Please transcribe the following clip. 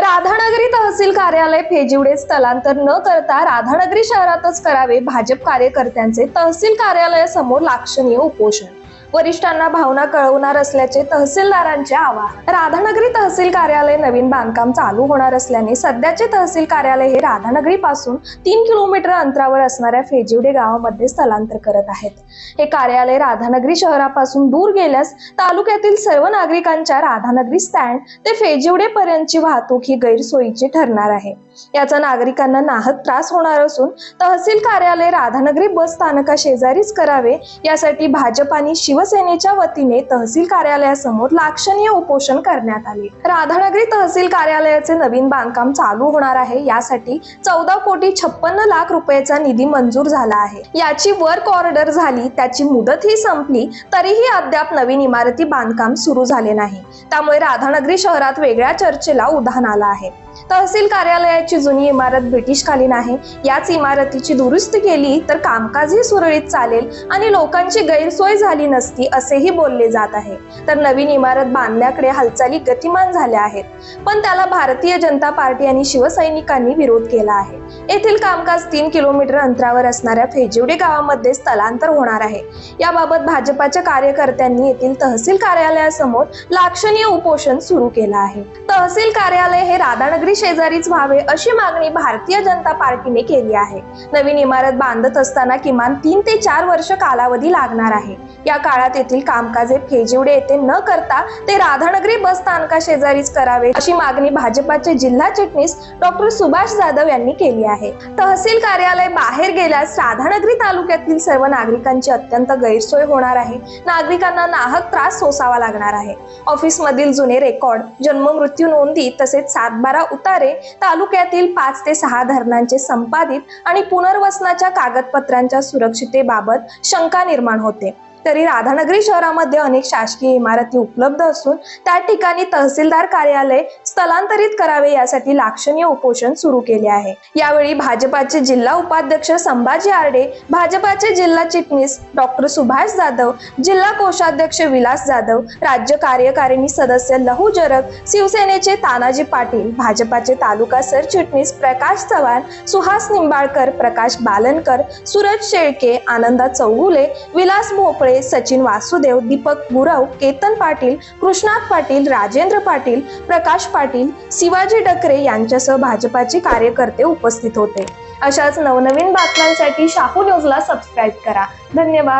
राधानगरी तहसील कार्यालय फेजिवडे स्थलांतर न करता राधानगरी शहरातच करावे भाजप कार्यकर्त्यांचे तहसील कार्यालयासमोर लाक्षणीय उपोषण. वरिष्ठांना भावना कळवणार असल्याचे तहसीलदारांचे आवाहन. राधानगरी तहसील कार्यालय नवीन बांधकाम चालू होणार असल्याने सध्याचे तहसील कार्यालय हे राधानगरी पासून तीन किलोमीटर अंतरावर असणाऱ्या फेजिवडे गावामध्ये स्थलांतर करत आहेत. हे कार्यालय राधानगरी शहरापासून दूर गेल्यास तालुक्यातील सर्व नागरिकांच्या राधानगरी स्टँड ते फेजिवडे पर्यंतची वाहतूक ही गैरसोयीची ठरणार आहे. याचा नागरिकांना नाहक त्रास होणार असून तहसील कार्यालय राधानगरी बस स्थानका शेजारीच करावे यासाठी भाजप आणि शिवसेनेच्या वतीने तहसील कार्यालयासमोर लाक्षणीय उपोषण करण्यात आले. राधानगरी तहसील कार्यालयाचे नवीन बांधकाम चालू होणार आहे. यासाठी चौदा कोटी छप्पन्न लाख रुपयाचा निधी मंजूर झाला आहे. याची वर्क ऑर्डर झाली त्याची मुदत ही संपली तरीही अद्याप नवीन इमारती बांधकाम सुरू झाले नाही. त्यामुळे राधानगरी शहरात वेगळ्या चर्चेला उधाण आलं आहे. तहसील कार्यालयाची जुनी इमारत ब्रिटिशकालीन आहे. याच इमारतीची दुरुस्ती केली तर कामकाजही सुरळीत चालेल आणि लोकांची गैरसोय झाली नसती असेही बोलले जात आहे. तर नवीन इमारत बांधण्याकडे हालचाली गतिमान झाल्या आहेत. पण त्याला भारतीय जनता पार्टी आणि शिवसैनिकांनी विरोध केला आहे. येथील कामकाज तीन किलोमीटर अंतरावर असणाऱ्या फेजिवडे गावामध्ये स्थलांतर होणार आहे. याबाबत भाजपाच्या कार्यकर्त्यांनी येथील तहसील कार्यालयासमोर लाक्षणीय उपोषण सुरू केलं आहे. तहसील कार्यालय हे राधानगरी शेजारीच व्हावे अशी मागणी भारतीय जनता पार्टीने केली आहे. नवीन इमारत बांधत असताना किमान तीन ते चार वर्ष कालावधी लागणार आहे. या काळात येथील कामकाज हे फेजिवडे येथे न करता ते राधानगरी बस स्थानका शेजारीच करावे अशी मागणी भाजपाचे जिल्हा चिटणीस डॉक्टर सुभाष जाधव यांनी केली आहे. तहसील कार्यालय बाहेर गेल्यास राधानगरी तालुक्यातील सर्व नागरिकांची अत्यंत गैरसोय होणार आहे. नागरिकांना नाहक त्रास सोसावा लागणार आहे. ऑफिस मधील जुने रेकॉर्ड जन्म मृत्यू नोंदी तसेच सातबारा उतारे तालुक्यातील पाच ते सहा धरणांचे संपादित आणि पुनर्वसनाच्या कागदपत्रांच्या सुरक्षितेबाबत शंका निर्माण होते. तरी राधानगरी शहरामध्ये अनेक शासकीय इमारती उपलब्ध असून त्या ठिकाणी तहसीलदार कार्यालय स्थलांतरित करावे यासाठी लाक्षणीय उपोषण सुरू केले आहे. यावेळी भाजपाचे जिल्हा उपाध्यक्ष संभाजी आरडे भाजपाचे जिल्हा चिटणीस डॉक्टर सुभाष जाधव जिल्हा कोषाध्यक्ष विलास जाधव राज्य कार्यकारिणी सदस्य लहू जरग शिवसेनेचे तानाजी पाटील भाजपाचे तालुका सरचिटणीस प्रकाश चव्हाण सुहास निंबाळकर प्रकाश बालनकर सूरज शेळके आनंदा चौगुले विलास भोपळे सचिन वासुदेव दीपक गुरव केतन पाटील कृष्णात पाटील राजेंद्र पाटील प्रकाश पाटील शिवाजी डकरे यांच्यासह भाजपाचे कार्यकर्ते उपस्थित होते. अशाच नवनवीन बातम्यांसाठी शाहू न्यूजला सबस्क्राईब करा. धन्यवाद.